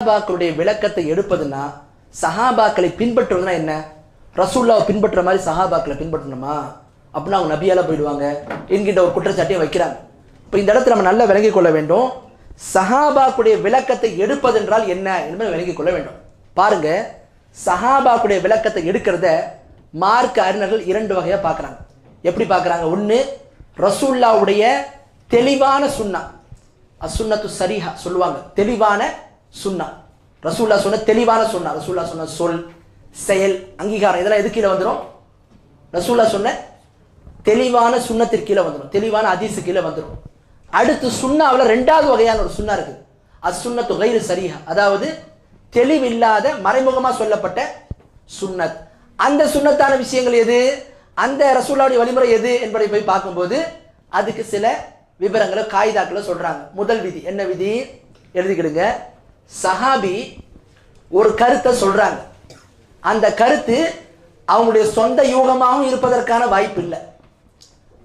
சஹாபாக்களுடைய விளக்கத்தை எடுப்பதுன்னா சஹாபாக்களை பின்பற்றுவதுனா என்ன? ரசூல்லாவை பின்பற்றுற மாதிரி சஹாபாக்களை பின்பற்றணுமா? அப்படின்னா அவங்க நபியால போயிடுவாங்க. என்கின்ற ஒரு குற்றச்சாட்டையும் வைக்கிறாங்க. இப்போ இந்த இடத்துல நம்ம நல்லா விளங்கிக் கொள்ள வேண்டும். சஹாபாக்குடைய விளக்கத்தை எடுப்பதென்றால் என்ன என்பதை விளங்கிக் கொள்ள வேண்டும். பாருங்க சஹாபாக்குடைய விளக்கத்தை எடுக்கிறத மார்க் அறிஞர்கள் இரண்டு வகையா பார்க்கறாங்க. எப்படி பார்க்குறாங்க? ஒன்று ரசூல்லாவுடைய தெளிவான சுன்னா அசுன்னத்து சரிஹா சொல்லுவாங்க. தெளிவான சுன்னா ரசூல்லா சொன்ன தெளிவான சுன்னா ரசூல்லா சொன்ன சொல் செயல் அங்கீகாரம் இதெல்லாம் எது கீழே வந்துடும் ரசூல்லா சொன்ன தெளிவான சுண்ணத்திற்கு கீழே வந்துடும் தெளிவான அதிசு கீழே வந்துடும் அடுத்து சுண்ணாவில் ரெண்டாவது வகையான ஒரு சுண்ணா இருக்குது. சுண்ணத்து கைரு சரியா அதாவது தெளிவில்லாத மறைமுகமாக சொல்லப்பட்ட சுண்ணத். அந்த சுண்ணத்தான விஷயங்கள் எது? அந்த ரசூல்லாவுடைய வழிமுறை எது என்பதை போய் பார்க்கும்போது அதுக்கு சில விவரங்களை காயிதாக்களை சொல்றாங்க. முதல் விதி. என்ன விதி? எழுதிக்கிடுங்க. சஹாபி ஒரு கருத்தை சொல்றாங்க. அந்த கருத்து அவங்களுடைய சொந்த யூகமாகவும் இருப்பதற்கான வாய்ப்பு இல்லை.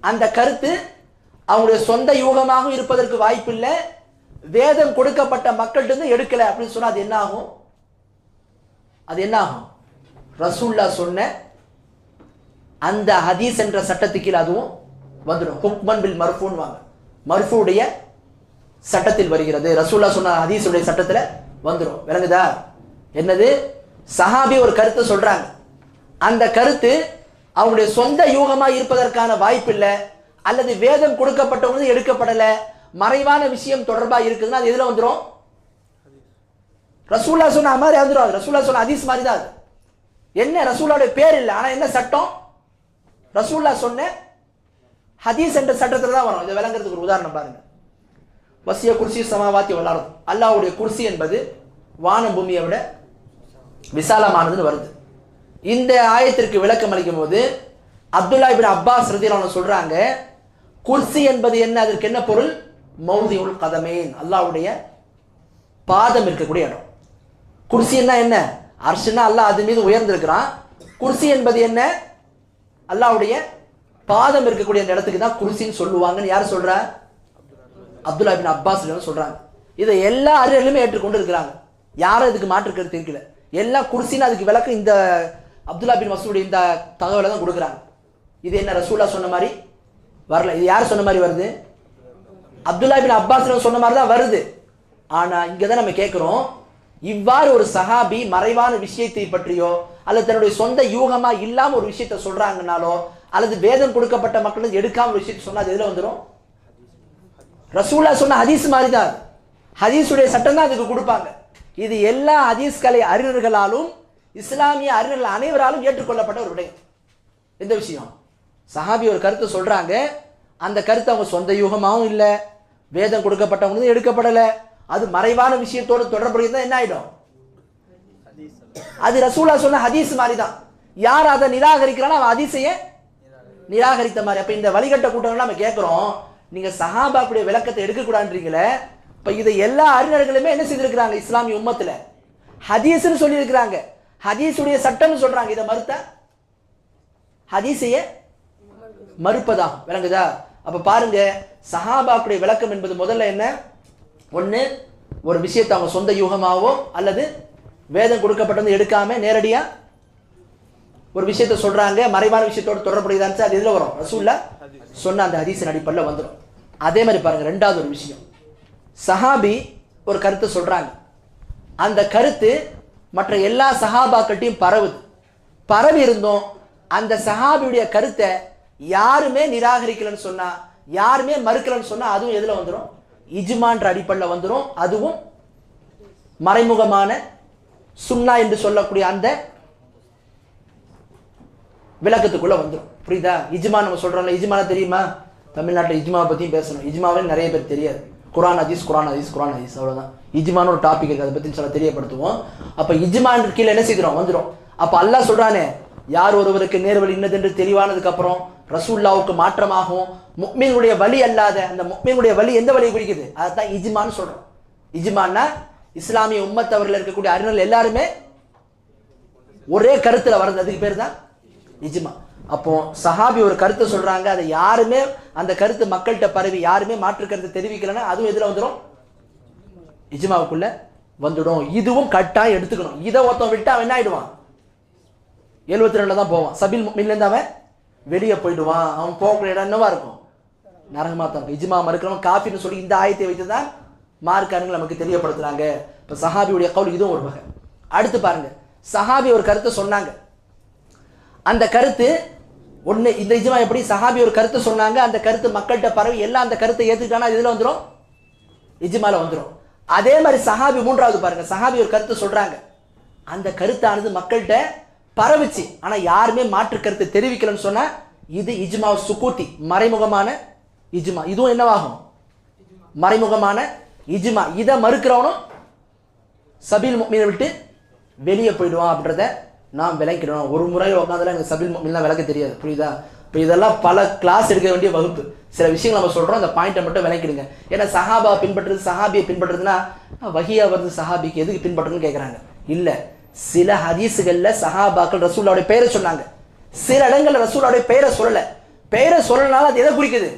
அந்த கருத்து அவங்களுடைய சொந்த யூகமாகவும் இருப்பதற்கு வாய்ப்பு இல்லை. வேதம் கொடுக்கப்பட்ட மக்கள்கிட்ட இருந்து எடுக்கல அப்படின்னு சொன்னா அது என்ன ஆகும்? அது என்ன ஆகும்? ரசூல்லா சொன்ன அந்த ஹதீஸ் என்ற சட்டத்துக்கு கீழ் அதுவும் வந்துடும் ஹுக்மன் பில் மர்ஃபூன் வாங்க மர்ஃபூடைய சட்டத்தில் வருகிறது. ரசூல்லா சொன்ன ஹதீஸுடைய சட்டத்தில் வந்துடும் விளங்குதா? என்னது? சஹாபி ஒரு கருத்தை சொல்றாங்க. அந்த கருத்து அவங்களுடைய சொந்த யூகமா இருப்பதற்கான வாய்ப்பு இல்லை. அல்லது வேதம் கொடுக்கப்பட்டவங்க எடுக்கப்படலை. மறைவான விஷயம் தொடர்பா இருக்குதுன்னா அது எதுல வந்துடும் ரசூல்லா சொன்ன மாதிரி வந்துடும் அது. ரசூல்லா சொன்ன ஹதீஸ் மாதிரி தான் அது. என்ன? ரசூலாவுடைய பேர் இல்லை. ஆனால் என்ன சட்டம்? ரசூல்லா சொன்ன ஹதீஸ் என்ற சட்டத்தில் தான் வரும். இதை விளங்குறதுக்கு ஒரு உதாரணம் பாருங்க. வசிய குர்சி சமாவாத்தி வளரும். அல்லாவுடைய குர்சி என்பது வானம் பூமியை விட விசாலமானதுன்னு வருது. இந்த ஆயத்திற்கு விளக்கம் அளிக்கும் போது அப்துல்லா இபின் அப்பாஸ் ரதியல்லாஹு சொல்றாங்க குர்சி என்பது என்ன? அதற்கு என்ன பொருள்? மௌதியுல் கதமேன் அல்லாஹ்வுடைய பாதம் இருக்கக்கூடிய இடம். குர்சின்னா என்ன அர்ஷனா அல்லாஹ் அது மீது உயர்ந்திருக்கிறான். குர்சி என்பது என்ன? அல்லாவுடைய பாதம் இருக்கக்கூடிய அந்த இடத்துக்கு தான் குர்சின்னு சொல்லுவாங்கன்னு யார் சொல்றா? அப்துல்லா பின் அப்பாஸ் சொல்றாங்க. இதை எல்லா அறிஞர்களுமே ஏற்றுக்கொண்டு இருக்கிறாங்க யாரும் இதுக்கு மாற்று தெரியல. இருக்கல எல்லாம் குர்சின்னு அதுக்கு விளக்கு இந்த அப்துல்லா பின் மசூடைய இந்த தகவலை தான் கொடுக்குறாங்க. இது என்ன ரசூலா சொன்ன மாதிரி வரல. இது யார் சொன்ன மாதிரி வருது? அப்துல்லா பின் அப்பாஸ் சொன்ன மாதிரி தான் வருது. ஆனா இங்க தான் நம்ம கேட்கிறோம் இவ்வாறு ஒரு சஹாபி மறைவான விஷயத்தை பற்றியோ அல்லது தன்னுடைய சொந்த யூகமா இல்லாம ஒரு விஷயத்த சொல்றாங்கனாலோ அல்லது வேதம் கொடுக்கப்பட்ட மக்களுக்கு எடுக்காம ஒரு சொன்னால் சொன்னா அது எதுல வந்துடும் ரசூலா சொன்ன ஹதீஸ் மாதிரி தான் ஹதீஸுடைய சட்டம் தான் அதுக்கு கொடுப்பாங்க. இது எல்லா ஹதீஸ் கலை அறிஞர்களாலும் இஸ்லாமிய அறிஞர்கள் அனைவராலும் ஏற்றுக்கொள்ளப்பட்ட ஒரு விடயம். எந்த விஷயம்? சஹாபி ஒரு கருத்தை சொல்கிறாங்க அந்த கருத்து அவங்க சொந்த யூகமாகவும் இல்லை. வேதம் கொடுக்கப்பட்டவங்களும் எடுக்கப்படலை. அது மறைவான விஷயத்தோடு தொடர்புடையது என்ன ஆகிடும் அது ரசூலா சொன்ன ஹதீஸ் மாதிரி தான் யார் அதை நிராகரிக்கிறானோ அவன் ஹதீஸையே நிராகரித்த மாதிரி. அப்ப இந்த வழிகட்ட கூட்டங்கள் நம்ம கேட்கிறோம் நீங்க சஹாபாக்குடைய விளக்கத்தை எடுக்கக்கூடாதுன்றீங்களே இப்போ இதை எல்லா அறிஞர்களுமே என்ன செய்திருக்கிறாங்க இஸ்லாமிய உம்மத்தில்? ஹதீஸ்னு சொல்லியிருக்கிறாங்க. ஹதீஸுடைய சட்டம்னு சொல்றாங்க. இதை மறுத்த? ஹதீஸைய மறுப்பதாகும் விளங்குதா? அப்ப பாருங்க சஹாபாக்குடைய விளக்கம் என்பது முதல்ல என்ன? ஒண்ணு ஒரு விஷயத்தை அவங்க சொந்த யூகமாவோ அல்லது வேதம் கொடுக்கப்பட்டது எடுக்காம நேரடியா ஒரு விஷயத்தை சொல்றாங்க மறைவான விஷயத்தோட தொடர்புடையதான் அது எதுல வரும்? ரசூல்ல சொன்ன அந்த ஹதீசின் அடிப்படையில் வந்துடும் அதே மாதிரி பாருங்க ரெண்டாவது ஒரு விஷயம். சஹாபி ஒரு கருத்தை சொல்றாங்க. அந்த கருத்து மற்ற எல்லா சஹாபாக்கள்ட்டையும் பரவுது. பரவி இருந்தோம் அந்த சஹாபியுடைய கருத்தை யாருமே நிராகரிக்கலன்னு சொன்னா யாருமே மறுக்கலன்னு சொன்னா அதுவும் எதுல வந்துடும் இஜ்மான்ற அடிப்படையில் வந்துடும் அதுவும் மறைமுகமான சுன்னா என்று சொல்லக்கூடிய அந்த விளக்கத்துக்குள்ள வந்துடும் புரியுதா? இஜ்மா நம்ம சொல்றோம்ல இஜ்மானா தெரியுமா? தமிழ்நாட்டில் இஜ்மாவை பற்றியும் பேசணும். இஜ்மாவே நிறைய பேர் தெரியாது. குரான் ஹதீஸ் குரான் ஹதீஸ் குரான் ஹதீஸ் அவ்வளோதான் இஜ்மான்னு ஒரு டாபிக் இருக்கு அதை பற்றி சொல்ல தெரியப்படுத்துவோம். அப்போ இஜ்மான் கீழே என்ன செய்கிறோம் வந்துடும் அப்போ அல்லாஹ் சொல்றானே யார் ஒருவருக்கு நேர்வழி இன்னதென்று தெளிவானதுக்கு அப்புறம் ரசூல்லாவுக்கு மாற்றமாகும் முக்மீனுடைய வழி அல்லாத அந்த முக்மீனுடைய வழி எந்த வழியை குறிக்குது? அதுதான் இஜ்மான்னு சொல்றோம். இஜ்மான்னா இஸ்லாமிய உம்மத்தவர்கள் இருக்கக்கூடிய அறிஞர்கள் எல்லாருமே ஒரே கருத்துல வர்றது. அதுக்கு பேர் தான் நிஜமா. அப்போ சஹாபி ஒரு கருத்தை சொல்றாங்க அதை யாருமே அந்த கருத்து மக்கள்கிட்ட பரவி யாருமே மாற்று கருத்தை தெரிவிக்கலைன்னா அதுவும் எதிராக வந்துடும் இஜ்மாவுக்குள்ள வந்துடும். இதுவும் கட்டாயம் எடுத்துக்கணும். இதை ஒருத்தன் விட்டு அவன் என்ன ஆயிடுவான்? எழுபத்தி ரெண்டுல தான் போவான். சபில் மின்லேருந்து அவன் வெளியே போயிடுவான். அவன் போகக்கூடிய இடம் என்னவா இருக்கும்? நரக தான் இஜ்மா மறுக்கிறவன் காஃபின்னு சொல்லி இந்த ஆயத்தை வைத்து தான் மார்க்காரங்கள் நமக்கு தெரியப்படுத்துறாங்க. இப்போ சஹாபியுடைய கவுல் இதுவும் ஒரு வகை. அடுத்து பாருங்க. சஹாபி ஒரு கருத்தை சொன்னாங்க. அந்த கருத்து ஒன்று இந்த இஜ்மா எப்படி சஹாபி ஒரு கருத்தை சொன்னாங்க அந்த கருத்து மக்கள்கிட்ட பரவி எல்லாம் அந்த கருத்தை ஏற்றுக்கிட்டானா இதில் வந்துடும் இஜ்மால வந்துடும் அதே மாதிரி சஹாபி மூன்றாவது பாருங்க சஹாபி ஒரு கருத்து சொல்றாங்க. அந்த கருத்தானது மக்கள்கிட்ட பரவிச்சு. ஆனால் யாருமே மாற்று கருத்து தெரிவிக்கலன்னு சொன்னால் இது இஜ்மா சுக்கூத்தி மறைமுகமான இஜ்மா. இதுவும் என்னவாகும்? மறைமுகமான இஜ்மா. இதை மறுக்கிறவனும் சபீல் மீனை விட்டு வெளியே போயிடுவான் அப்படின்றத நாம் விளக்கிடணும் ஒரு முறை உட்காந்துல எனக்கு சபில் முக்மீன்லாம் விளக்க தெரியாது. புரியுதா? இப்போ இதெல்லாம் பல கிளாஸ் எடுக்க வேண்டிய வகுப்பு. சில விஷயங்கள் நம்ம சொல்கிறோம் அந்த பாயிண்ட்டை மட்டும் விளக்கிடுங்க. ஏன்னா சஹாபா பின்பற்றுறது சஹாபியை பின்பற்றுறதுன்னா வஹியா வருது சஹாபிக்கு எதுக்கு பின்பற்றுன்னு கேட்குறாங்க இல்லை. சில ஹதீஸுகளில் சஹாபாக்கள் ரசூல்லாவுடைய பெயரை சொன்னாங்க. சில இடங்களில் ரசூல்லாவுடைய பெயரை சொல்லலை. பெயரை சொல்லனால அது எதை குறிக்குது?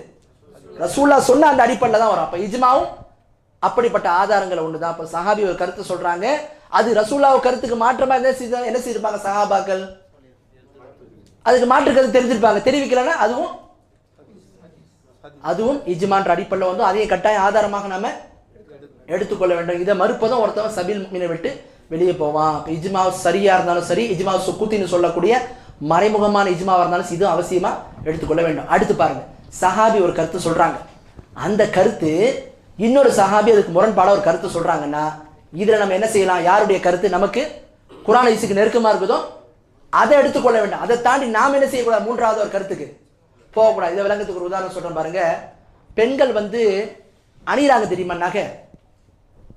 ரசூல்லா சொன்ன அந்த அடிப்படையில் தான் வரும். அப்போ இஜ்மாவும் அப்படிப்பட்ட ஆதாரங்களை ஒன்று தான் அப்போ சஹாபி ஒரு கருத்து சொல்கிறாங்க அது ரசூல்லாவை கருத்துக்கு மாற்றமா என்ன செய்த என்ன செய்திருப்பாங்க சஹாபாக்கள்? அதுக்கு மாற்று கருத்து தெரிஞ்சிருப்பாங்க. தெரிவிக்கலன்னா அதுவும் அதுவும் இஜ்மான்ற அடிப்படையில் வந்து அதையே கட்டாய ஆதாரமாக நாம எடுத்துக்கொள்ள வேண்டும். இதை மறுப்பதும் ஒருத்தவன் சபில் மீனை விட்டு வெளியே போவான். இப்போ இஜ்மா சரியா இருந்தாலும் சரி இஜ்மா சுக்குத்தின்னு சொல்லக்கூடிய மறைமுகமான இஜ்மாவா இருந்தாலும் இதுவும் அவசியமா எடுத்துக்கொள்ள வேண்டும். அடுத்து பாருங்க. சஹாபி ஒரு கருத்து சொல்றாங்க. அந்த கருத்து இன்னொரு சஹாபி அதுக்கு முரண்பாட ஒரு கருத்து சொல்றாங்கன்னா இதுல நம்ம என்ன செய்யலாம்? யாருடைய கருத்து? நமக்கு குரான் ஐசுக்கு நெருக்கமா இருக்குதோ அதை எடுத்துக்கொள்ள வேண்டாம். அதை தாண்டி நாம் என்ன செய்யக்கூடாது? மூன்றாவது ஒரு கருத்துக்கு போகக்கூடாது. இதை விளங்கத்துக்கு ஒரு உதாரணம் சொல்றேன் பாருங்க. பெண்கள் வந்து அணிகிறாங்க தெரியுமா? நகை.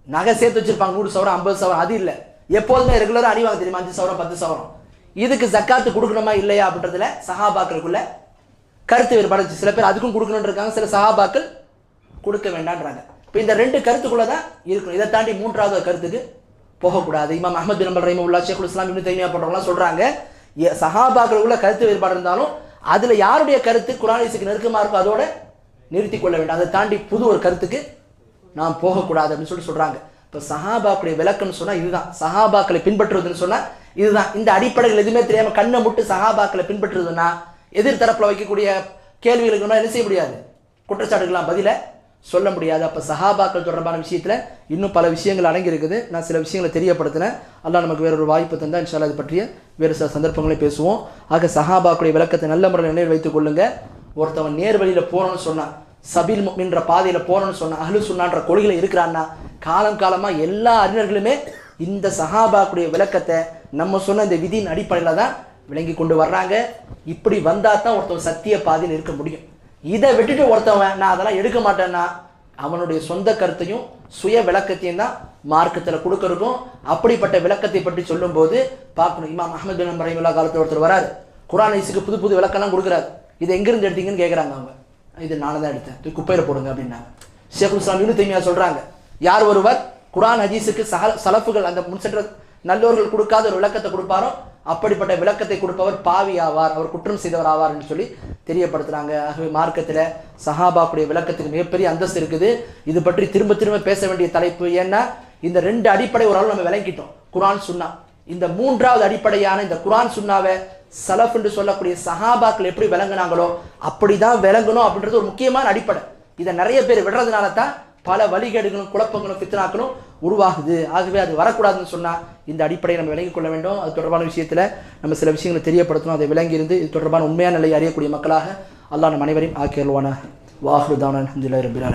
நகை சேர்த்து வச்சிருப்பாங்க. நூறு சவரம் ஐம்பது சவரம் அது இல்லை. எப்போதுமே ரெகுலராக அணிவாங்க தெரியுமா? அஞ்சு சவரம் பத்து சவரம். இதுக்கு ஜக்காத்து கொடுக்கணுமா? இல்லையா? அப்படின்றதுல சஹாபாக்களுக்குள்ள கருத்து வேறுபாடு சில பேர் அதுக்கும் கொடுக்கணும்னு இருக்காங்க. சில சஹாபாக்கள் கொடுக்க வேண்டான்றாங்க இப்போ இந்த ரெண்டு கருத்துக்குள்ள தான் இருக்கணும். இதை தாண்டி மூன்றாவது ஒரு கருத்துக்கு போகக்கூடாது. இமாம் அஹமது பின் அம்பல் ரஹிமுல்லா ஷேகுல் இஸ்லாம் இப்னு தைமியா போன்றவங்களாம் சொல்கிறாங்க எ- சஹாபாக்களுக்குள்ள கருத்து வேறுபாடு இருந்தாலும் அதில் யாருடைய கருத்து குரானிசுக்கு நெருக்கமாக இருக்கோ அதோட நிறுத்தி கொள்ள வேண்டும். அதை தாண்டி புது ஒரு கருத்துக்கு நாம் போகக்கூடாது அப்படின்னு சொல்லி சொல்கிறாங்க இப்போ சஹாபாக்களுடைய விளக்கம்னு சொன்னால் இதுதான். சஹாபாக்களை பின்பற்றுவதுன்னு சொன்னால் இதுதான். இந்த அடிப்படைகள் எதுவுமே தெரியாமல் கண்ணை முட்டு சஹாபாக்களை பின்பற்றுறதுன்னா எதிர் வைக்கக்கூடிய கேள்விகளுக்கு என்ன செய்ய முடியாது? குற்றச்சாட்டுகள்லாம் பதிலை சொல்ல முடியாது. அப்போ சஹாபாக்கள் தொடர்பான விஷயத்தில் இன்னும் பல விஷயங்கள் அடங்கி இருக்குது நான் சில விஷயங்களை தெரியப்படுத்தினேன். அல்லா நமக்கு வேறொரு வாய்ப்பு தந்தால் இன்ஷால்லா இது பற்றிய வேறு சில சந்தர்ப்பங்களை பேசுவோம். ஆக சஹாபாக்களுடைய விளக்கத்தை நல்ல முறையில் நினைவு வைத்துக் கொள்ளுங்க. ஒருத்தவன் நேர் வழியில் போறோம்னு சொன்னான் சபில் என்ற பாதையில் போகணும்னு சொன்னான் அஹ்லு சுன்னான்ற கொள்கையில் இருக்கிறான்னா காலம் காலமாக எல்லா அறிஞர்களுமே இந்த சஹாபாக்குடைய விளக்கத்தை நம்ம சொன்ன இந்த விதியின் அடிப்படையில் தான் விளங்கி கொண்டு வர்றாங்க. இப்படி வந்தால் தான் ஒருத்தவன் சத்திய பாதையில் இருக்க முடியும். இதை விட்டுட்டு ஒருத்தவன் நான் அதெல்லாம் எடுக்க மாட்டேன்னா அவனுடைய சொந்த கருத்தையும் சுய விளக்கத்தையும் தான் மார்க்கத்தில் கொடுக்கறதும் அப்படிப்பட்ட விளக்கத்தை பற்றி சொல்லும்போது பார்க்கணும். இமாம் அஹமது பின் ரஹிமுல்லா காலத்தில் ஒருத்தர் வராரு. குரான் ஐஸுக்கு புது புது விளக்கம்லாம் கொடுக்குறாரு. இது எங்கிருந்து எடுத்தீங்கன்னு கேட்குறாங்க அவங்க. இது நானும் தான் எடுத்தேன். தூக்கி குப்பையில் போடுங்க அப்படின்னாங்க. ஷேக் இஸ்லாம் இப்னு தைமியா சொல்கிறாங்க யார் ஒருவர் குரான் ஹதீஸுக்கு சஹ சலப்புகள் அந்த முன்சென்ற நல்லோர்கள் கொடுக்காத ஒரு விளக்கத்தை கொடுப்பாரோ அப்படிப்பட்ட விளக்கத்தை கொடுப்பவர் பாவி ஆவார் அவர் குற்றம் செய்தவர் ஆவார் என்று சொல்லி தெரியப்படுத்துறாங்க. ஆகவே மார்க்கத்தில் சஹாபாக்குடைய விளக்கத்துக்கு மிகப்பெரிய அந்தஸ்து இருக்குது. இது பற்றி திரும்ப திரும்ப பேச வேண்டிய தலைப்பு ஏன்னா இந்த ரெண்டு அடிப்படை ஓரளவு நம்ம விளங்கிட்டோம். குரான் சுன்னா. இந்த மூன்றாவது அடிப்படையான இந்த குரான் சுன்னாவை சலஃப் என்று சொல்லக்கூடிய சஹாபாக்கள் எப்படி விளங்குனாங்களோ அப்படிதான் விளங்கணும் அப்படின்றது ஒரு முக்கியமான அடிப்படை. இதை நிறைய பேர் விடுறதுனால தான் பல வழிகேடுகளும் குழப்பங்களும் பித்தனாக்களும் உருவாகுது. ஆகவே அது வரக்கூடாதுன்னு சொன்னால் இந்த அடிப்படையை நம்ம விளங்கிக் கொள்ள வேண்டும். அது தொடர்பான விஷயத்தில் நம்ம சில விஷயங்களை தெரியப்படுத்தணும் அதை விளங்கி இருந்து இது தொடர்பான உண்மையான நிலையை அறியக்கூடிய மக்களாக அல்லாஹ் நம் அனைவரையும் ஆக்கியல்வான வாஹ்ருதான அலமதுல்லாஹி ரபில்